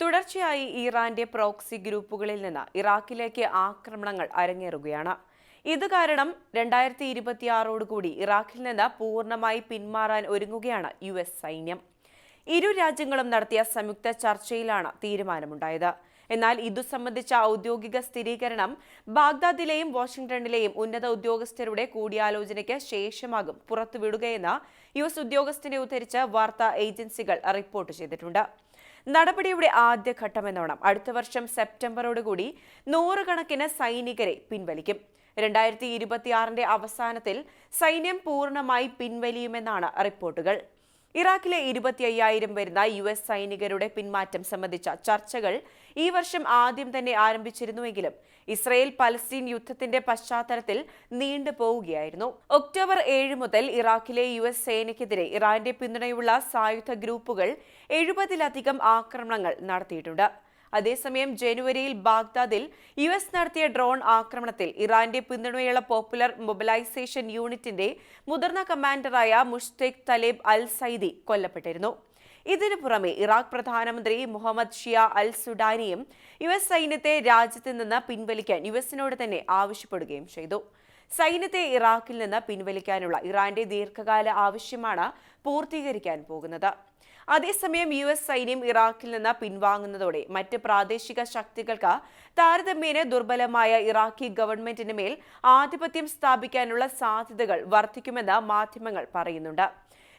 തുടർച്ചയായി ഇറാന്റെ പ്രോക്സി ഗ്രൂപ്പുകളിൽ നിന്ന് ഇറാഖിലേക്ക് ആക്രമണങ്ങൾ അരങ്ങേറുകയാണ്. ഇത് കാരണം രണ്ടായിരത്തി ഇരുപത്തിയാറോടുകൂടി ഇറാഖിൽ നിന്ന് പൂർണമായി പിന്മാറാൻ ഒരുങ്ങുകയാണ് യു എസ് സൈന്യം. ഇരു രാജ്യങ്ങളും നടത്തിയ സംയുക്ത ചർച്ചയിലാണ് തീരുമാനമുണ്ടായത്. എന്നാൽ ഇതു സംബന്ധിച്ച ഔദ്യോഗിക സ്ഥിരീകരണം ബാഗ്ദാദിലെയും വാഷിംഗ്ടണിലെയും ഉന്നത ഉദ്യോഗസ്ഥരുടെ കൂടിയാലോചനയ്ക്ക് ശേഷമാകും പുറത്തുവിടുകയെന്ന് യു എസ് ഉദ്യോഗസ്ഥനെ ഉദ്ധരിച്ച് വാർത്താ ഏജൻസികൾ റിപ്പോർട്ട് ചെയ്തിട്ടുണ്ട്. നടപടിയുടെ ആദ്യഘട്ടമെന്നോണം അടുത്ത വർഷം സെപ്റ്റംബറോടുകൂടി നൂറുകണക്കിന് സൈനികരെ പിൻവലിക്കും. രണ്ടായിരത്തി ഇരുപത്തിയാറിന്റെ അവസാനത്തിൽ സൈന്യം പൂർണമായി പിൻവലിയുമെന്നാണ് റിപ്പോർട്ടുകൾ. ഇറാഖിലെ ഇരുപത്തി അയ്യായിരം വരുന്ന യു എസ് സൈനികരുടെ പിന്മാറ്റം സംബന്ധിച്ച ചർച്ചകൾ ഈ വർഷം ആദ്യം തന്നെ ആരംഭിച്ചിരുന്നുവെങ്കിലും ഇസ്രയേൽ പലസ്തീൻ യുദ്ധത്തിന്റെ പശ്ചാത്തലത്തിൽ നീണ്ടു പോവുകയായിരുന്നു. ഒക്ടോബർ ഏഴ് മുതൽ ഇറാഖിലെ യു എസ് സേനയ്ക്കെതിരെ ഇറാന്റെ പിന്തുണയുള്ള സായുധ ഗ്രൂപ്പുകൾ എഴുപതിലധികം ആക്രമണങ്ങൾ നടത്തിയിട്ടുണ്ട്. അതേസമയം ജനുവരിയിൽ ബാഗ്ദാദിൽ യു എസ് നടത്തിയ ഡ്രോൺ ആക്രമണത്തിൽ ഇറാന്റെ പിന്തുണയുള്ള പോപ്പുലർ മൊബിലൈസേഷൻ യൂണിറ്റിന്റെ മുതിർന്ന കമാൻഡറായ മുഷ്തേഖ് തലേബ് അൽ സൈദി കൊല്ലപ്പെട്ടിരുന്നു. ഇതിനു പുറമെ ഇറാഖ് പ്രധാനമന്ത്രി മുഹമ്മദ് ഷിയ അൽ സുഡാനിയും യു എസ് സൈന്യത്തെ രാജ്യത്ത് നിന്ന് പിൻവലിക്കാൻ യു എസിനോട് തന്നെ ആവശ്യപ്പെടുകയും ചെയ്തു. സൈന്യത്തെ ഇറാഖിൽ നിന്ന് പിൻവലിക്കാനുള്ള ഇറാന്റെ ദീർഘകാല ആവശ്യമാണ് പൂർത്തീകരിക്കാൻ പോകുന്നത്. അതേസമയം യു എസ് സൈന്യം ഇറാഖിൽ നിന്ന് പിൻവാങ്ങുന്നതോടെ മറ്റ് പ്രാദേശിക ശക്തികൾക്ക് താരതമ്യേന ദുർബലമായ ഇറാഖി ഗവൺമെന്റിന് മേൽ ആധിപത്യം സ്ഥാപിക്കാനുള്ള സാധ്യതകൾ വർദ്ധിക്കുമെന്ന് മാധ്യമങ്ങൾ പറയുന്നുണ്ട്.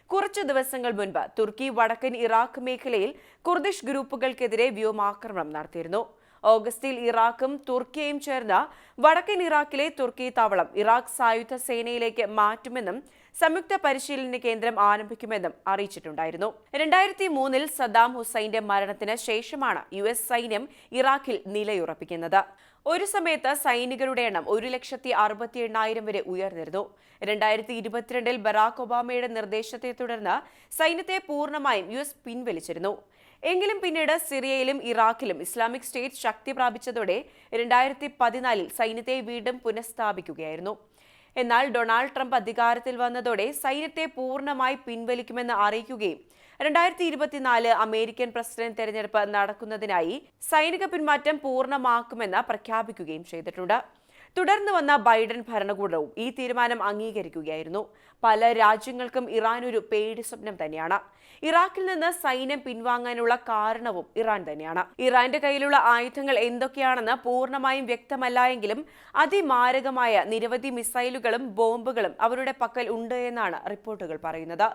കുറച്ചു ദിവസങ്ങൾ മുൻപ് തുർക്കി വടക്കൻ ഇറാഖ് മേഖലയിൽ കുർദിഷ് ഗ്രൂപ്പുകൾക്കെതിരെ വ്യോമാക്രമണം നടത്തിയിരുന്നു. ഓഗസ്റ്റിൽ ഇറാഖും തുർക്കിയും ചേർന്ന് വടക്കൻ ഇറാഖിലെ തുർക്കി താവളം ഇറാഖ് സായുധ സേനയിലേക്ക് മാറ്റുമെന്നും സംയുക്ത പരിശീലന കേന്ദ്രം ആരംഭിക്കുമെന്നും അറിയിച്ചിട്ടുണ്ടായിരുന്നു. രണ്ടായിരത്തി മൂന്നിൽ സദ്ദാം ഹുസൈന്റെ മരണത്തിന് ശേഷമാണ് യു എസ് സൈന്യം ഇറാഖിൽ നിലയുറപ്പിക്കുന്നത്. ഒരു സമയത്ത് സൈനികരുടെ എണ്ണം ഒരു ലക്ഷത്തി അറുപത്തി എണ്ണായിരം വരെ ഉയർന്നിരുന്നു. രണ്ടായിരത്തി ഇരുപത്തിരണ്ടിൽ ബറാക് ഒബാമയുടെ നിർദ്ദേശത്തെ തുടർന്ന് സൈന്യത്തെ പൂർണമായും യു എസ് പിൻവലിച്ചിരുന്നു. എങ്കിലും പിന്നീട് സിറിയയിലും ഇറാഖിലും ഇസ്ലാമിക് സ്റ്റേറ്റ് ശക്തി പ്രാപിച്ചതോടെ രണ്ടായിരത്തി പതിനാലിൽ സൈന്യത്തെ വീണ്ടും പുനഃസ്ഥാപിക്കുകയായിരുന്നു. എന്നാൽ ഡൊണാൾഡ് ട്രംപ് അധികാരത്തിൽ വന്നതോടെ സൈന്യത്തെ പൂർണമായി പിൻവലിക്കുമെന്ന് അറിയിക്കുകയും രണ്ടായിരത്തി ഇരുപത്തിനാല് അമേരിക്കൻ പ്രസിഡന്റ് തെരഞ്ഞെടുപ്പ് നടക്കുന്നതിനായി സൈനിക പിന്മാറ്റം പൂർണമാക്കുമെന്ന് പ്രഖ്യാപിക്കുകയും ചെയ്തിട്ടുണ്ട്. തുടർന്ന് വന്ന ബൈഡൻ ഭരണകൂടവും ഈ തീരുമാനം അംഗീകരിക്കുകയായിരുന്നു. പല രാജ്യങ്ങൾക്കും ഇറാൻ ഒരു പേടി സ്വപ്നം തന്നെയാണ്. ഇറാഖിൽ നിന്ന് സൈന്യം പിൻവാങ്ങാനുള്ള കാരണവും ഇറാൻ തന്നെയാണ്. ഇറാന്റെ കയ്യിലുള്ള ആയുധങ്ങൾ എന്തൊക്കെയാണെന്ന് പൂർണമായും വ്യക്തമല്ല എങ്കിലും അതിമാരകമായ നിരവധി മിസൈലുകളും ബോംബുകളും അവരുടെ പക്കൽ ഉണ്ട് എന്നാണ് റിപ്പോർട്ടുകൾ പറയുന്നത്.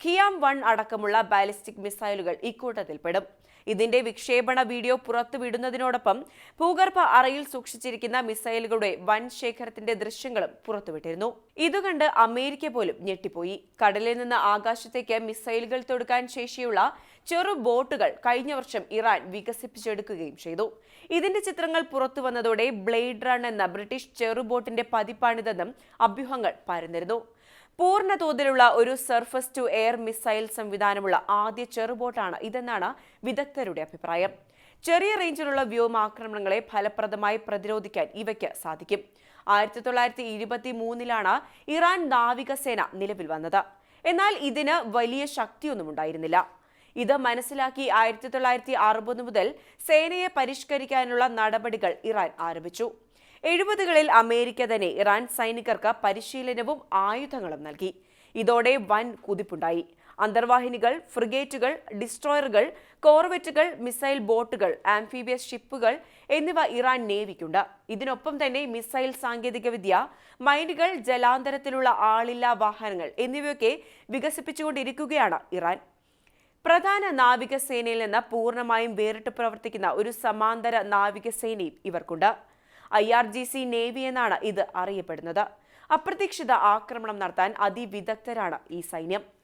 ഖിയാം വൺ അടക്കമുള്ള ബാലിസ്റ്റിക് മിസൈലുകൾ ഇക്കൂട്ടത്തിൽപ്പെടും ഇതിന്റെ വിക്ഷേപണ വീഡിയോ പുറത്തുവിടുന്നതിനോടൊപ്പം ഭൂഗർഭ അറയിൽ സൂക്ഷിച്ചിരിക്കുന്ന മിസൈലുകളുടെ വൻ ശേഖരത്തിന്റെ ദൃശ്യങ്ങളും പുറത്തുവിട്ടിരുന്നു. ഇതുകണ്ട് അമേരിക്ക പോലും ഞെട്ടിപ്പോയി. കടലിൽ നിന്ന് ആകാശത്തേക്ക് മിസൈലുകൾ തൊടുക്കാൻ ശേഷിയുള്ള ചെറു ബോട്ടുകൾ കഴിഞ്ഞ വർഷം ഇറാൻ വികസിപ്പിച്ചെടുക്കുകയും ചെയ്തു. ഇതിന്റെ ചിത്രങ്ങൾ പുറത്തു വന്നതോടെ ബ്ലേഡ് റൺ എന്ന ബ്രിട്ടീഷ് ചെറുബോട്ടിന്റെ പതിപ്പാണിതെന്നും അഭ്യൂഹങ്ങൾ പരന്നിരുന്നു. പൂർണ തോതിലുള്ള ഒരു സർഫസ് ടു എയർ മിസൈൽ സംവിധാനമുള്ള ആദ്യ ചെറുബോട്ടാണ് ഇതെന്നാണ് വിദഗ്ധരുടെ അഭിപ്രായം. ചെറിയ റേഞ്ചിലുള്ള വ്യോമാക്രമണങ്ങളെ ഫലപ്രദമായി പ്രതിരോധിക്കാൻ ഇവയ്ക്ക് സാധിക്കും. ആയിരത്തി തൊള്ളായിരത്തി ഇരുപത്തി മൂന്നിലാണ് ഇറാൻ നാവികസേന നിലവിൽ വന്നത്. എന്നാൽ ഇതിന് വലിയ ശക്തിയൊന്നും ഉണ്ടായിരുന്നില്ല. ഇത് മനസ്സിലാക്കി ആയിരത്തി തൊള്ളായിരത്തി അറുപത് മുതൽ സേനയെ പരിഷ്കരിക്കാനുള്ള നടപടികൾ ഇറാൻ ആരംഭിച്ചു. എഴുപതുകളിൽ അമേരിക്ക തന്നെ ഇറാൻ സൈനികർക്ക് പരിശീലനവും ആയുധങ്ങളും നൽകി. ഇതോടെ വൻ കുതിപ്പുണ്ടായി. അന്തർവാഹിനികൾ ഫ്രിഗേറ്റുകൾ ഡിസ്ട്രോയറുകൾ കോർവെറ്റുകൾ മിസൈൽ ബോട്ടുകൾ ആംഫീബിയസ് ഷിപ്പുകൾ എന്നിവ ഇറാൻ നേവിക്കുണ്ട്. ഇതിനൊപ്പം തന്നെ മിസൈൽ സാങ്കേതികവിദ്യ മൈനുകൾ ജലാന്തരത്തിലുള്ള ആളില്ലാ വാഹനങ്ങൾ എന്നിവയൊക്കെ വികസിപ്പിച്ചുകൊണ്ടിരിക്കുകയാണ് ഇറാൻ. പ്രധാന നാവികസേനയിൽ നിന്ന് പൂർണമായും വേറിട്ട് പ്രവർത്തിക്കുന്ന ഒരു സമാന്തര നാവികസേനയും ഇവർക്കുണ്ട്. I R G C navy എന്നാണ് ഇത് അറിയപ്പെടുന്നത്. അപ്രതീക്ഷിത ആക്രമണം നടത്താൻ അതിവിദഗ്ധരാണ് ഈ സൈന്യം.